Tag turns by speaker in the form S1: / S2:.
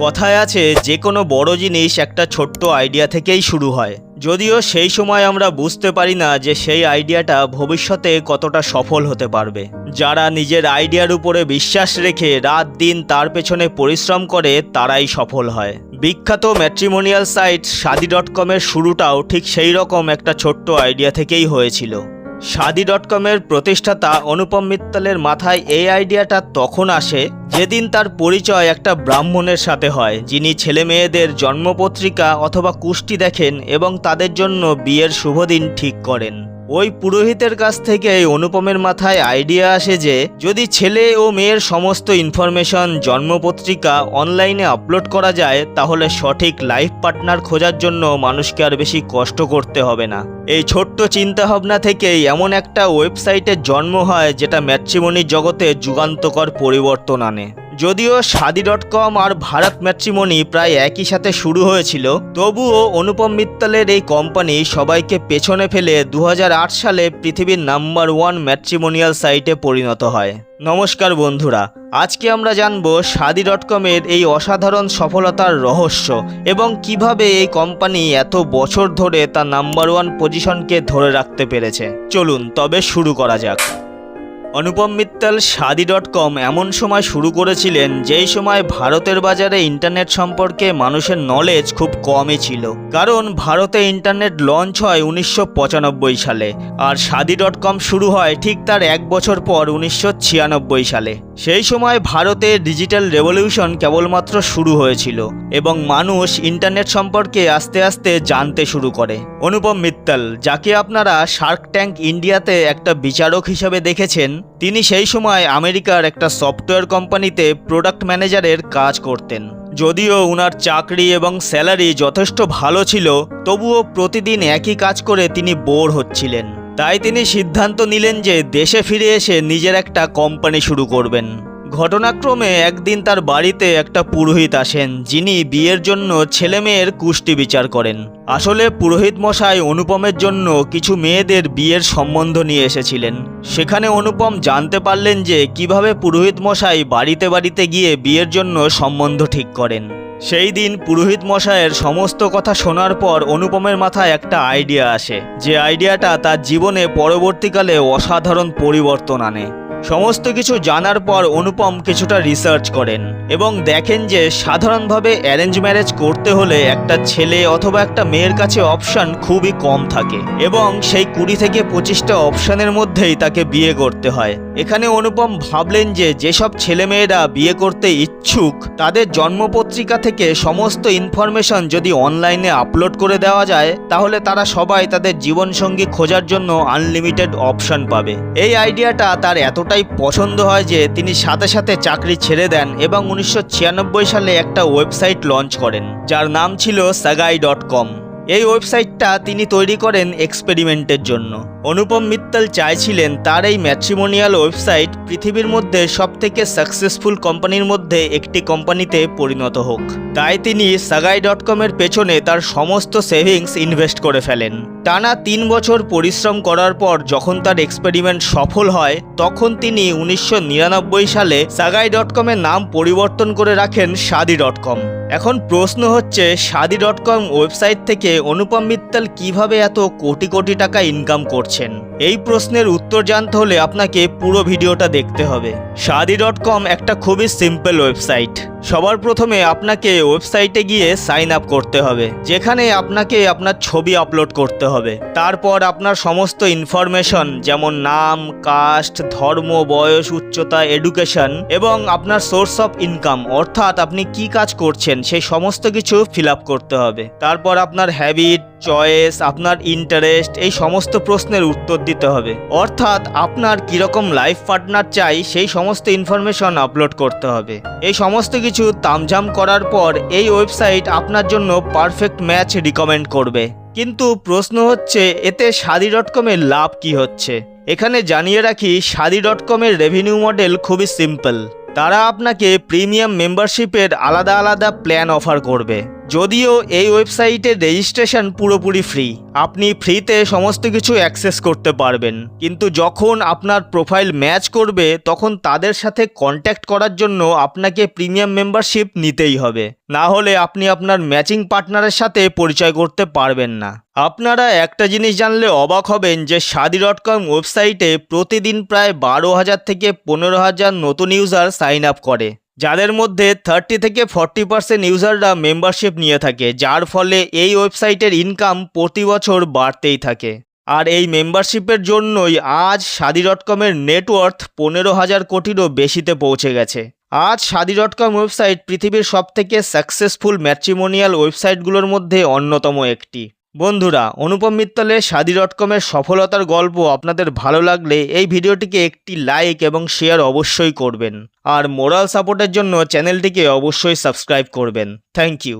S1: কথায় আছে যে কোনো বড় জিনিস একটা ছোট্ট আইডিয়া থেকেই শুরু হয়। যদিও সেই সময় আমরা বুঝতে পারি না যে সেই আইডিয়াটা ভবিষ্যতে কতটা সফল হতে পারবে। যারা নিজের আইডিয়ার উপরে বিশ্বাস রেখে রাত দিন তার পেছনে পরিশ্রম করে, তারাই সফল হয়। বিখ্যাত ম্যাট্রিমোনিয়াল সাইট শাদি ডট কমের শুরুটাও ঠিক সেই রকম একটা ছোট্ট আইডিয়া থেকেই হয়েছিল। শাদি ডট কমের প্রতিষ্ঠাতা অনুপম মিত্তলের মাথায় এই আইডিয়াটা তখন আসে, যেদিন তার পরিচয় একটা ব্রাহ্মণের সাথে হয়, যিনি ছেলে মেয়েদের জন্মপত্রিকা অথবা কুষ্টি দেখেন এবং তাদের জন্য বিয়ের শুভদিন ঠিক করেন। ওই পুরোহিতের কাছ থেকে এই অনুপমের মাথায় আইডিয়া আসে যে, যদি ছেলে ও মেয়ের সমস্ত ইনফরমেশন জন্মপত্রিকা অনলাইনে আপলোড করা যায়, তাহলে সঠিক লাইফ পার্টনার খোঁজার জন্য মানুষকে আর বেশি কষ্ট করতে হবে না। এই ছোট্ট চিন্তাভাবনা থেকেই এমন একটা ওয়েবসাইটের জন্ম হয়, যেটা ম্যাট্রিমনির জগতে যুগান্তকর পরিবর্তন আনে। যদিও শাদি ডট কম আর ভারত ম্যাট্রিমনি প্রায় একই সাথে শুরু হয়েছিল, তবুও অনুপম মিত্তলের এই কোম্পানি সবাইকে পেছনে ফেলে দু হাজার আট সালে পৃথিবীর নাম্বার ওয়ান ম্যাট্রিমোনিয়াল সাইটে পরিণত হয়। নমস্কার বন্ধুরা, আজকে আমরা জানব শাদি ডট কমের এই অসাধারণ সফলতার রহস্য এবং কীভাবে এই কোম্পানি এত বছর ধরে তার নাম্বার ওয়ান পজিশনকে ধরে রাখতে পেরেছে। চলুন, তবে শুরু করা যাক। অনুপম মিত্তাল শাদি ডট কম এমন সময় শুরু করেছিলেন, যেই সময় ভারতের বাজারে ইন্টারনেট সম্পর্কে মানুষের নলেজ খুব কমই ছিল। কারণ ভারতে ইন্টারনেট লঞ্চ হয় উনিশশো পঁচানব্বই সালে, আর শাদি ডট কম শুরু হয় ঠিক তার এক বছর পর উনিশশো ছিয়ানব্বই সালে। সেই সময় ভারতে ডিজিটাল রেভলিউশন কেবলমাত্র শুরু হয়েছিল এবং মানুষ ইন্টারনেট সম্পর্কে আস্তে আস্তে জানতে শুরু করে। অনুপম মিত্তল, যাকে আপনারা শার্ক ট্যাঙ্ক ইন্ডিয়াতে একটা বিচারক হিসেবে দেখেছেন, তিনি সেই সময় আমেরিকার একটা সফটওয়্যার কোম্পানিতে প্রোডাক্ট ম্যানেজারের কাজ করতেন। যদিও উনার চাকরি এবং স্যালারি যথেষ্ট ভালো ছিল, তবুও প্রতিদিন একই কাজ করে তিনি বোর হচ্ছিলেন। তাই তিনি সিদ্ধান্ত নিলেন যে দেশে ফিরে এসে নিজের একটা কোম্পানি শুরু করবেন। ঘটনাক্রমে একদিন তার বাড়িতে একটা পুরোহিত আসেন, যিনি বিয়ের জন্য ছেলে মেয়ের কুষ্টি বিচার করেন। আসলে পুরোহিত মশাই অনুপমের জন্য কিছু মেয়েদের বিয়ের সম্বন্ধ নিয়ে এসেছিলেন। সেখানে অনুপম জানতে পারলেন যে কীভাবে পুরোহিত মশাই বাড়িতে বাড়িতে গিয়ে বিয়ের জন্য সম্বন্ধ ঠিক করেন। সেই দিন পুরোহিত মশাইয়ের সমস্ত কথা শোনার পর অনুপমের মাথায় একটা আইডিয়া আসে, যে আইডিয়াটা তার জীবনে পরবর্তীকালে অসাধারণ পরিবর্তন আনে। সমস্ত কিছু জানার পর অনুপম কিছুটা রিসার্চ করেন এবং দেখেন যে সাধারণভাবে অ্যারেঞ্জ ম্যারেজ করতে হলে একটা ছেলে অথবা একটা মেয়ের কাছে অপশান খুবই কম থাকে এবং সেই কুড়ি থেকে পঁচিশটা অপশানের মধ্যেই তাকে বিয়ে করতে হয়। এখানে অনুপম ভাবলেন যে যেসব ছেলেমেয়েরা বিয়ে করতে ইচ্ছুক, তাদের জন্মপত্রিকা থেকে সমস্ত ইনফরমেশন যদি অনলাইনে আপলোড করে দেওয়া যায়, তাহলে তারা সবাই তাদের জীবনসঙ্গী খোঁজার জন্য আনলিমিটেড অপশান পাবে। এই আইডিয়াটা তার এতটাই পছন্দ হয় যে তিনি সাথে সাথে চাকরি ছেড়ে দেন এবং উনিশশো ছিয়ানব্বই সালে একটা ওয়েবসাইট লঞ্চ করেন, যার নাম ছিল সাগাই ডট কম। এই ওয়েবসাইটটা তিনি তৈরি করেন এক্সপেরিমেন্টের জন্য। অনুপম মিত্তল চাইছিলেন তার এই ম্যাট্রিমোনিয়াল ওয়েবসাইট পৃথিবীর মধ্যে সবথেকে সাকসেসফুল কোম্পানির মধ্যে একটি কোম্পানিতে পরিণত হোক। তাই তিনি সাগাই ডট কমের পেছনে তার সমস্ত সেভিংস ইনভেস্ট করে ফেলেন। টানা তিন বছর পরিশ্রম করার পর যখন তার এক্সপেরিমেন্ট সফল হয়, তখন তিনি উনিশশো নিরানব্বই সালে সাগাই ডট কমের নাম পরিবর্তন করে রাখেন সাদি ডট কম এখন প্রশ্ন হচ্ছে শাদি ডট কম ওয়েবসাইট থেকে অনুপম মিত্তাল কীভাবে এত কোটি কোটি টাকা ইনকাম করছেন? এই প্রশ্নের উত্তর জানতে হলে আপনাকে পুরো ভিডিওটা দেখতে হবে। শাদি ডট কম একটা খুবই সিম্পল ওয়েবসাইট। সবার প্রথমে আপনাকে ওয়েবসাইটে গিয়ে সাইন আপ করতে হবে। যেখানে আপনাকে আপনার ছবি আপলোড করতে হবে। তারপর আপনার সমস্ত ইনফরমেশন যেমন নাম কাস্ট ধর্ম, বয়স, উচ্চতা এডুকেশন এবং আপনার সোর্স অফ ইনকাম অর্থাৎ আপনি কি কাজ করছেন সেই সমস্ত কিছু ফিল করতে হবে। তারপর আপনার হ্যাবিট চয়েস আপনার ইন্টারেস্ট এই সমস্ত প্রশ্নের উত্তর দিতে হবে। অর্থাৎ আপনার কীরকম লাইফ পার্টনার চাই, সেই সমস্ত ইনফরমেশন আপলোড করতে হবে। এই সমস্ত কিছু তামঝাম করার পর এই ওয়েবসাইট আপনার জন্য পারফেক্ট ম্যাচ রিকমেন্ড করবে। কিন্তু প্রশ্ন হচ্ছে, এতে শাদি ডট কমের লাভ কি হচ্ছে? এখানে জানিয়ে রাখি শাদি ডট কমের রেভিনিউ মডেল খুবই সিম্পল তারা আপনাকে প্রিমিয়াম মেম্বারশিপের আলাদা আলাদা প্ল্যান অফার করবে। যদিও এই ওয়েবসাইটে রেজিস্ট্রেশন পুরোপুরি ফ্রি, আপনি ফ্রিতে সমস্ত কিছু অ্যাক্সেস করতে পারবেন। কিন্তু যখন আপনার প্রোফাইল ম্যাচ করবে, তখন তাদের সাথে কন্ট্যাক্ট করার জন্য আপনাকে প্রিমিয়াম মেম্বারশিপ নিতেই হবে। না হলে আপনি আপনার ম্যাচিং পার্টনারের সাথে পরিচয় করতে পারবেন না। আপনারা একটা জিনিস জানলে অবাক হবেন যে শাদি ডট কম ওয়েবসাইটে প্রতিদিন প্রায় বারো হাজার থেকে পনেরো হাজার নতুন ইউজার সাইন আপ করে। যাদের মধ্যে থার্টি থেকে ফর্টি পার্সেন্ট ইউজাররা মেম্বারশিপ নিয়ে থাকে, যার ফলে এই ওয়েবসাইটের ইনকাম প্রতি বছর বাড়তেই থাকে। আর এই মেম্বারশিপের জন্যই আজ শাদি ডট কমের নেটওয়ার্থ পনেরো হাজার কোটিরও বেশিতে পৌঁছে গেছে। আজ শাদি ডট কম ওয়েবসাইট পৃথিবীর সবথেকে সাকসেসফুল ম্যাট্রিমোনিয়াল ওয়েবসাইটগুলোর মধ্যে অন্যতম একটি। বন্ধুরা, অনুপম মিত্তলের সাদি ডট কমের সফলতার গল্প আপনাদের ভালো লাগলে এই ভিডিওটিকে একটি লাইক এবং শেয়ার অবশ্যই করবেন। আর মোরাল সাপোর্টের জন্য চ্যানেলটিকে অবশ্যই সাবস্ক্রাইব করবেন। Thank you